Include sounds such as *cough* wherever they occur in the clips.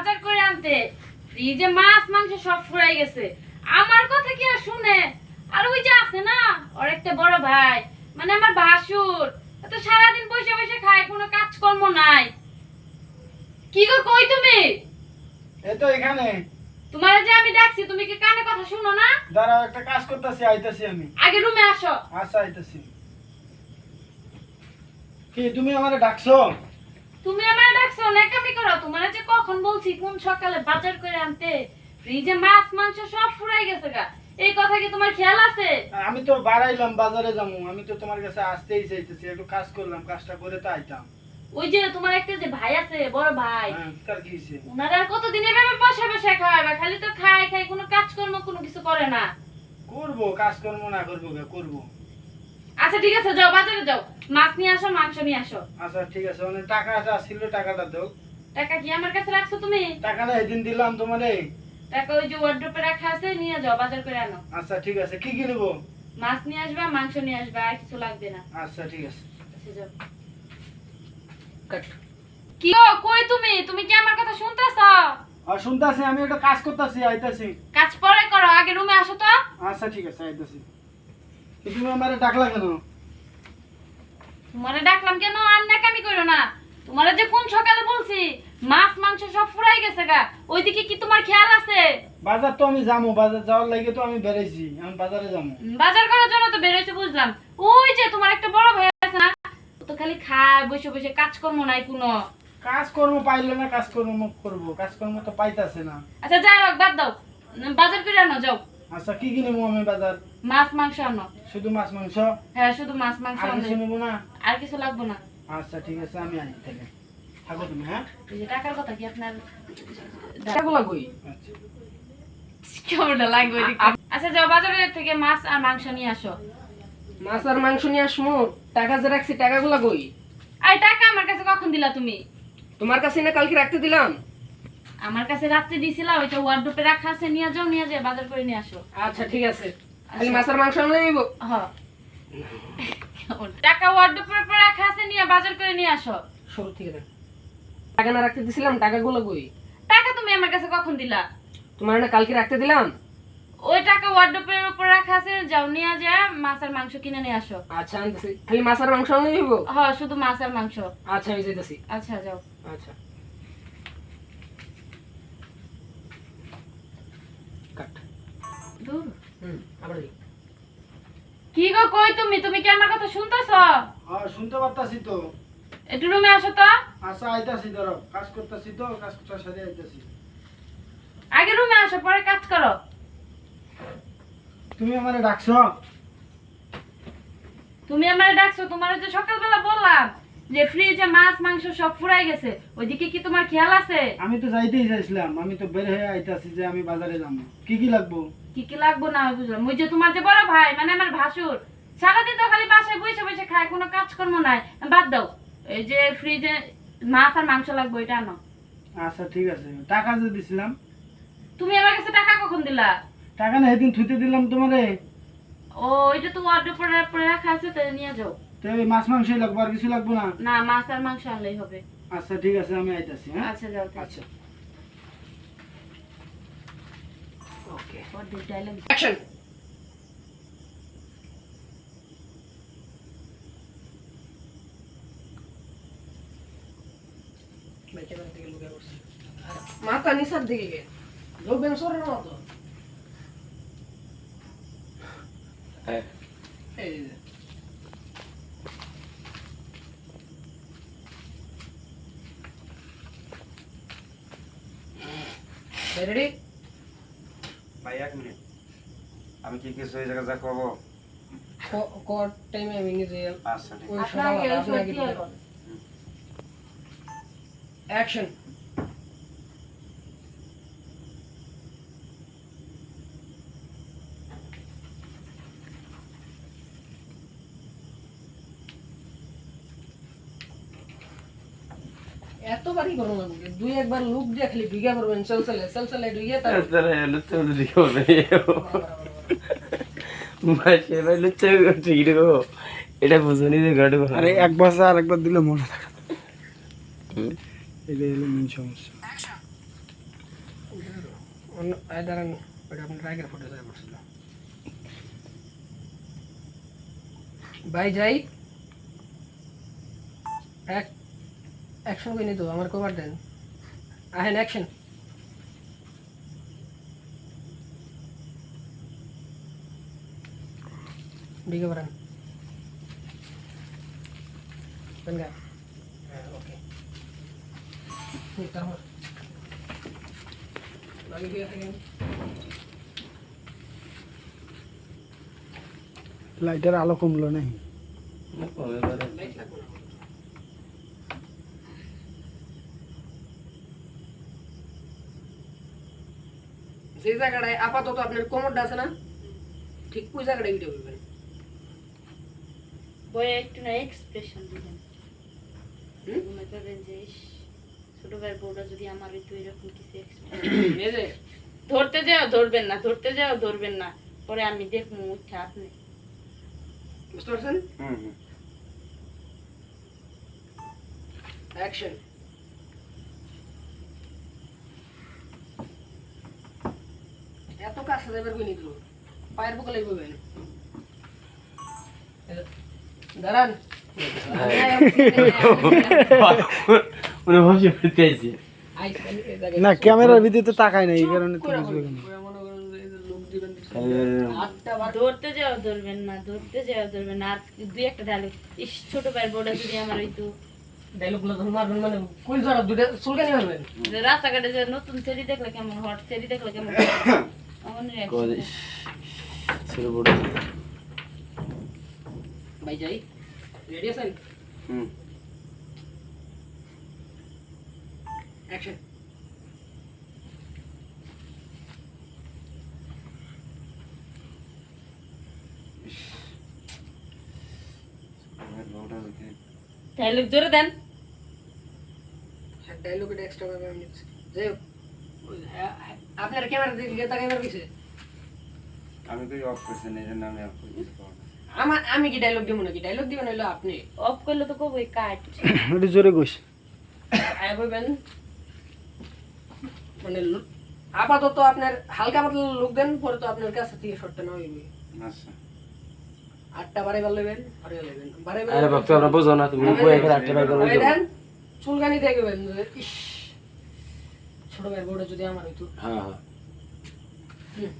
বাজার করে আনতে। ফ্রিজে মাছ মাংস সব ফুরাই গেছে। আমার কথা কি আর শুনে? আর ওই যে আছে না ওর একটা বড় ভাই মানে আমার ভাসুর তো সারাদিন বসে বসে খায় কোনো কাজকর্ম নাই। কি গো কই তুমি? এই তো এখানে। তোমার যে আমি ডাকছি তুমি কি কানে কথা শুনো না? দাঁড়াও একটা কাজ করতেছি আইতাছি আমি। আগে রুমে আসো। আচ্ছা আইতাছি। কি তুমি আমারে ডাকছো? তুমি আমার ডাকছো নেকামি করো। তোমার যে কখন বলছি কোন সকালে বাজার করে আনতে? ফ্রিজে মাছ মাংস সব ফুরাই গেছে গা। এই কথা কি তোমার খেয়াল আছে? আমি তো বাড়াইলাম বাজারে যাব আমি তো তোমার কাছে আসতেই চাইতেছি একটু কাজ করলাম কাজটা করে তো আইতাম। ওই যে তোমার একটা যে ভাই আছে বড় ভাই হ্যাঁ তার কি হয়েছে ওনারা আর কতদিন এভাবে বসে বসে খাওয়াবে খালি তো খায় খায় কোনো কাজকর্ম কোনো কিছু করে না। করব কাজকর্ম না করব করব। আচ্ছা ঠিক আছে যাও বাজারে যাও। মাছ নিয়ে আসো মাংস নিয়ে আসো। আচ্ছা ঠিক আছে মানে টাকাটা ছিল টাকাটা দাও। টাকা কি আমার কাছে রাখছো তুমি? টাকাটা এদিন দিলাম তোমারে। টাকা ওই যে ওয়ার্ড্রপে রাখা আছে নিয়ে যাও বাজার করে আনো। আচ্ছা ঠিক আছে কি কিনবো মাছ নিয়ে আসবা মাংস নিয়ে আসবা আর কিছু লাগবে না। আচ্ছা ঠিক আছে। আচ্ছা যাও। কি গো কই তুমি? তুমি কি আমার কথা শুনতেছ? আর শুনতাছি আমি একটা কাজ করতেছি আইতাছি। কাজ পরে করো আগে রুমে আসো তো। আচ্ছা ঠিক আছে আইতাছি। কি তুমি আমারে ডাকলা কেন? তোমারে ডাকলাম কেন? আর নাকামি করো না। তোমারে যে কোন সকালে বলছি মাছ মাংস সব ফুরাই গেছে গা। ওইদিকে কি তোমার খেয়াল আছে? বাজার তো আমি যাব বাজার যাওয়ার লাগে তো আমি বেড়াইছি আমি বাজারে যাব বাজার করার জন্য তো বেরোইছে বুঝলাম। ওই যে তোমার একটা বড় ভাই আছে না তো খালি খায় বসে বসে কাজকর্ম নাই কোনো। কাজকর্ম পাইলে না কাজকর্ম করব কাজকর্ম তো পাইতাছে না। আচ্ছা যাই হোক বাদ দাও। বাজার করে আনো যাও। আচ্ছা কি কিনবো আমি বাজার? মাছ মাংস আনো। শুধু মাছ মাংস? হ্যাঁ শুধু মাছ মাংস আর কিছু নেব না? আর কিছু লাগবে না। আচ্ছা ঠিক আছে আমি আনি থেকে। থাকো তুমি হ্যাঁ? এই যে টাকার কথা কি আপনার? টাকাগুলা কই আচ্ছা। কেমনটা লাগবে আচ্ছা যাও বাজারের থেকে মাছ আর মাংস নিয়ে আসো। মাছ আর মাংস নিয়ে আসমু টাকা যে রাখছি টাকাগুলা কই? আর টাকা আমার কাছে কখন দিলা তুমি? তোমার কাছে না কালকে রাখতে দিলাম। আমার কাছে রাত্রে দিছিলা ওইটা ওয়ার্ডরোবে রাখা আছে নিয়ে যাও নিয়ে যাও বাজার করে নিয়ে আসো। আচ্ছা ঠিক আছে। খালি মাছ আর মাংস আনলে নিব? হ। টাকা ওয়ার্ডরোবের উপর রাখা আছে নিয়ে বাজার করে নিয়ে আসো। সব ঠিক আছে। টাকা না রাখতে দিছিলাম টাকাগুলো কই? টাকা তুমি আমার কাছে কখন দিলা? তোমার না কালকে রাখতে দিলাম? ওই টাকা ওয়ার্ডরোবের উপর রাখা আছে যাও নিয়ে যা মাছ আর মাংস কিনে নিয়ে আসো। আচ্ছা আনতেছি। খালি মাছ আর মাংস আনলে নিব? হ শুধু মাছ আর মাংস। আচ্ছা আমি যাইতেছি। আচ্ছা যাও। আচ্ছা কাট দূর? হুম আবার কি গো কই তুমি? তুমি কি আমার কথা শুনতেছ? হ্যাঁ শুনতে পারতাছি তো। একটু রুমে আসো তো। আচ্ছা আইতাছি ধরো। কাজ করতেছি তো কাজ করতে সাথে আইতাছি। আগে রুমে আসো পরে কাজ করো। তুমি আমারে ডাকছো? তুমি আমার ডাকছো তোমার যে সকালবেলা বললাম। যে ফ্রিজে মাছ মাংস সব ফুরাই গেছে ওইদিকে কি তোমার খেয়াল আছে? আমি তো যাইতেই চাইছিলাম আমি তো বের হয়ে আইতাছি যে আমি বাজারে যাব। কি কি লাগবো? কি কি লাগবো না বুঝলাম। ওই যে তোমার যে বড় ভাই মানে আমার ভাসুর সারাদিন তো খালি বাসায় বসে বসে খায় কোনো কাজকর্ম নাই। বাদ দাও এই যে ফ্রিজে মাছ আর মাংস লাগবে এটা আনো। আচ্ছা ঠিক আছে। টাকা যে দিছিলাম। তুমি আমার কাছে টাকা কখন দিলা? টাকা না সেদিন থুইতে দিলাম তোমারে। ও ওইটা তো অর্ডার পরে রাখা আছে তো নিয়ে যাও। তো মাছ মাংসই লাগবো আর কিছু লাগবো না? না মাছ আর মাংস আনলেই হবে। আচ্ছা ঠিক আছে আমি আইতাছি হ্যাঁ? আচ্ছা যাও আচ্ছা। ওকে অর্ধেক ডায়লগ অ্যাকশন মাথা নিচার দিকে গে লোক বেঞ্চরের মতো। এই যে। ভাই এক মিনিট। আমি কি কিছু এই জায়গায় যা টাইমে আমি নিজে আচ্ছা ঠিক। অ্যাকশন এতবারই করো না দুই একবার লুক দিয়ে খালি ভিগা করবেন ডুইয়ে হবে। মাসে ভাই ঠিক এটা বুঝুনি যে আরে আর একবার দিলে মনে থাকে এটা হলো মেন সমস্যা। অন্য এই দাঁড়ান ওটা আপনার রাগের ফটো যায় পড়ছিল ভাই যাই। এক অ্যাকশন কই নি তো আমার কভার দেন আহেন অ্যাকশন দিকে বাড়ান Venga. Ah, ok. Estamos. Lagi dia again. লাইটের আলো কমলো নাই Light যে জায়গাটায় আপাতত আপনার কোমরটা আছে না ঠিক ওই জায়গাটায় উঠে বলবেন বইয়ে একটু না এক্সপ্রেশন দিবেন। মনে করবেন যে ছোট ভাইয়ের বউটা যদি আমার একটু এরকম কিছু expression- *coughs* এই যে। ধরতে যাও ধরবেন না ধরতে যাও ধরবেন না। পরে আমি দেখব উঠে আপনি। বুঝতে পারছেন? হুম হুম। অ্যাকশন পায়ের দাঁড়ান। বসে পড়তে না ক্যামেরার ভিতরে তাকায় না এই কারণে তো বুঝবে না। ধরতে যাও ধরবেন না ধরতে যাও ধরবেন না। আর দুই একটা ডায়লগ ইস ছোট যদি আমার মারবেন মানে কুল ধরা দুটো চুলকানি মারবেন। রাস্তাঘাটে যে নতুন সেরি দেখলে কেমন হট সেরি দেখলে কেমন এমন reaction কই দেয়। ছোট বড় ভাই যাই রেডি আছেন হুম অ্যাকশন আমার বউটা যদি ডায়লগ জোরে দেন ডায়লগ এটা এক্সট্রা ভাবে আমি নিচ্ছি যাই হোক ওই হ্যাঁ- হ্যাঁ- আপনার ক্যামেরা দিকে তাকাই মার কিসে আমি তো অফ করছি না এই জন্য আমি আমার আমি কি ডায়লগ দিব নাকি? ডায়লগ দিবেন হইল আপনি। অফ করলে তো কবই কাট। একটু জোরে কইস। আয় বলবেন মানে আপাতত আপনার হালকা পাতলা লোক দেন পরে তো আপনার কাছে থেকে শর্টটা না হইবে। আচ্ছা। আটটা বারে বার লইবেন। আরে লইবেন বারে বার আরে বুঝো না তুমি এখানে আটটা বারে দেন চুলকানি দেখবেন ইস। ছোট ভাই বড় যদি আমার হইতো হ্যাঁ হ্যাঁ হুম।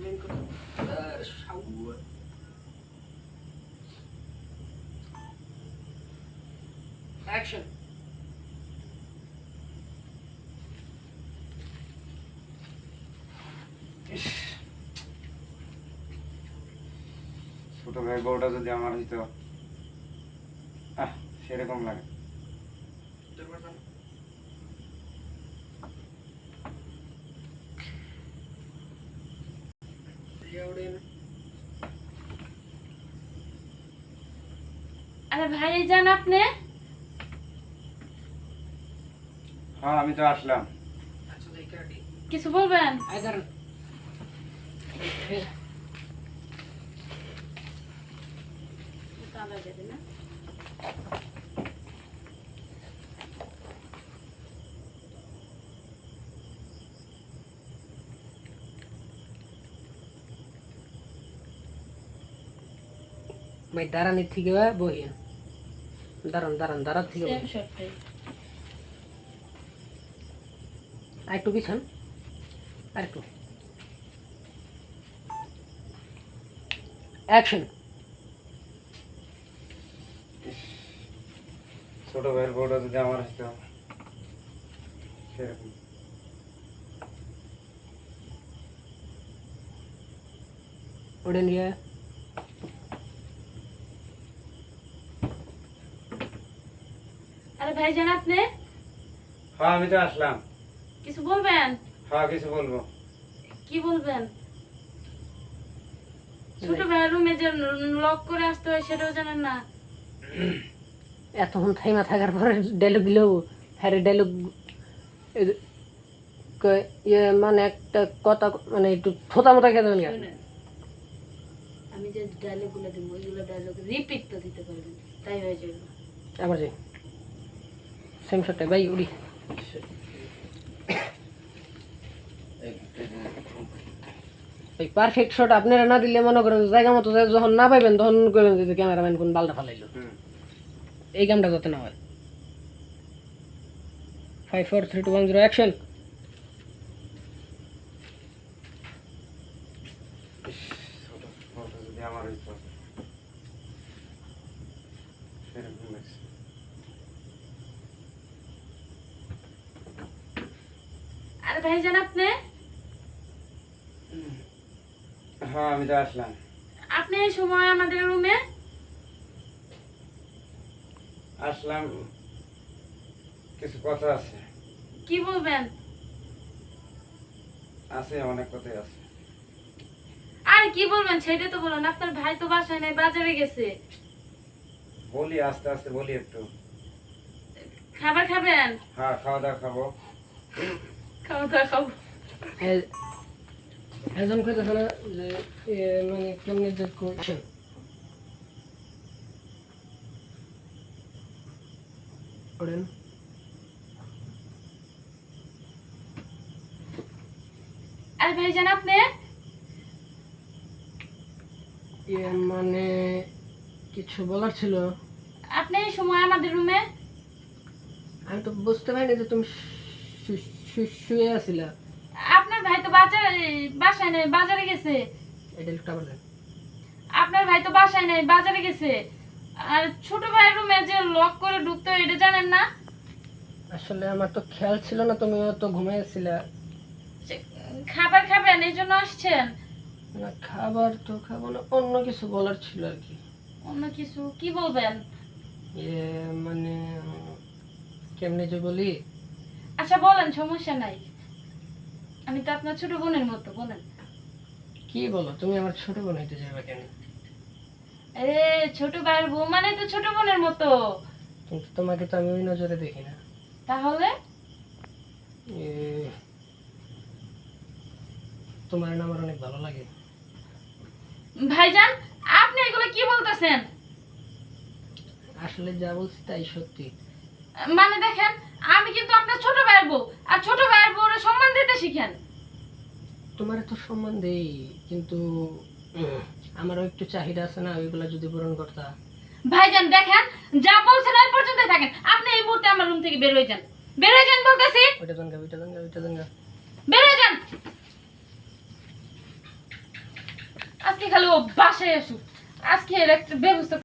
মেন কথা আহ, সাউ- Action. ছোট ভাই বউটা যদি আমার হইতো আহ সেরকম লাগে। আরে ভাই যান আপনি। হ্যাঁ আমি তো আসলাম। আচ্ছা, তাই কাটি। কিছু বলবেন আয় দাঁড়ান। এই, ভাই দাঁড়ানি থেকে বহিন দাঁড়ান দাঁড়ান দাঁড়ান থেকে সেম শটটাই আর একটু পিছন আর একটু অ্যাকশন ছোট ভাইয়ের বউটা যদি আমার হইতো সেরকম। ওটা নিয়ে আরে ভাই যান আপনি? হ্যাঁ আমি তো আসলাম। কিছু বলবেন? হ্যাঁ কিছু বলব। কি বলবেন? ছোট ভাইয়ের রুমে যে লক করে আসতে হয় সেটাও জানেন না। *clears throat* এতক্ষণ থাইমা থাকার পরে ডায়লগ দিলেও হ্যাঁ ডায়লগ ইয়ে মানে একটা কথা মানে একটু থোতা মোতা খেতে আমি যে ডায়লগগুলো দিব ওইগুলো ডায়লগ রিপিট তো দিতে পারবেন তাই হয়ে যাবে। আবার যাই। সেম শটটাই ভাই উড়ি। এই পারফেক্ট শট আপনারা না দিলে মনে করেন জায়গা মতো যখন না পাইবেন তখন করবেন যে ক্যামেরাম্যান কোন বালটা ফালাইলো। হুম। এই কামটা যাতে না হয়। Five four three two one zero action. আরে ভাইজান আপনি? হ্যাঁ আমি তো আসলাম। আপনি এই সময় আমাদের রুমে আসলাম কিছু কথা আছে কি বলবেন আছে অনেক কথাই আছে আরে কি বলবেন সেটা তো বলুন আপনার ভাই তো বাসায় নেই বাজারে গেছে বলি আস্তে আস্তে বলি একটু খাবার খাবেন হ্যাঁ খাওয়া দাওয়া খাব খাওয়া দাওয়া খাব একজন না যে মানে কেমনি যে করছেন করেন। আরে ভাইজান আপনি? ইয়ে মানে কিছু বলার ছিল? আপনি এই সময় আমাদের রুমে আমি তো বুঝতে পারিনি যে তুমি শুয়ে আছিলা। আপনার ভাই তো বাজারে বাসায় নেই বাজারে গেছে। এটা দেন। আপনার ভাই তো বাসায় নেই বাজারে গেছে। আর ছোট ভাইয়ের রুমে যে লক করে ঢুকতে হয় এটা জানেন না? আসলে আমার তো খেয়াল ছিল না তুমিও তো ঘুমিয়েছিলা খাবার খাবেন এই জন্য আসছেন? না খাবার তো খাব না অন্য কিছু বলার ছিল আর কি। অন্য কিছু? কি বলবেন? মানে কেমনে যে বলি? আচ্ছা বলেন সমস্যা নাই। আমি তো আপনার ছোট বোনের মতো বলেন। কি বলো তুমি আমার ছোট বোন হইতে যাবে কেন? আরে ছোট ভাইয়ের বউ মানে তো ছোট বোনের মতো। কিন্তু তোমাকে তো আমি ওই নজরে দেখি না। তাহলে? তোমার না আমার অনেক ভালো লাগে। ভাইজান আপনি এগুলো কি বলতেছেন? আসলে যা বলছি তাই সত্যি। মানে দেখেন আমি কিন্তু আপনার ছোট ভাইয়ের বউ আর ছোট ভাইয়ের বউরে সম্মান দিতে শিখেন। তোমার তো সম্মান দেই কিন্তু আমারও একটু চাহিদা আছে না ওইগুলো যদি পূরণ করতা। ভাইজান দেখেন যা বলছেন ওই পর্যন্তই থাকেন। আপনি এই মুহূর্তে আমার রুম থেকে বের হয়ে যান। বের হয়ে যান বলতেছি। ওইটা দঙ্গা ওইটা দঙ্গা ওইটা দঙ্গা। বের হয়ে যান। আজকে খালি ও বাসায় আসুক। আজকে এর একটা ব্যবস্থা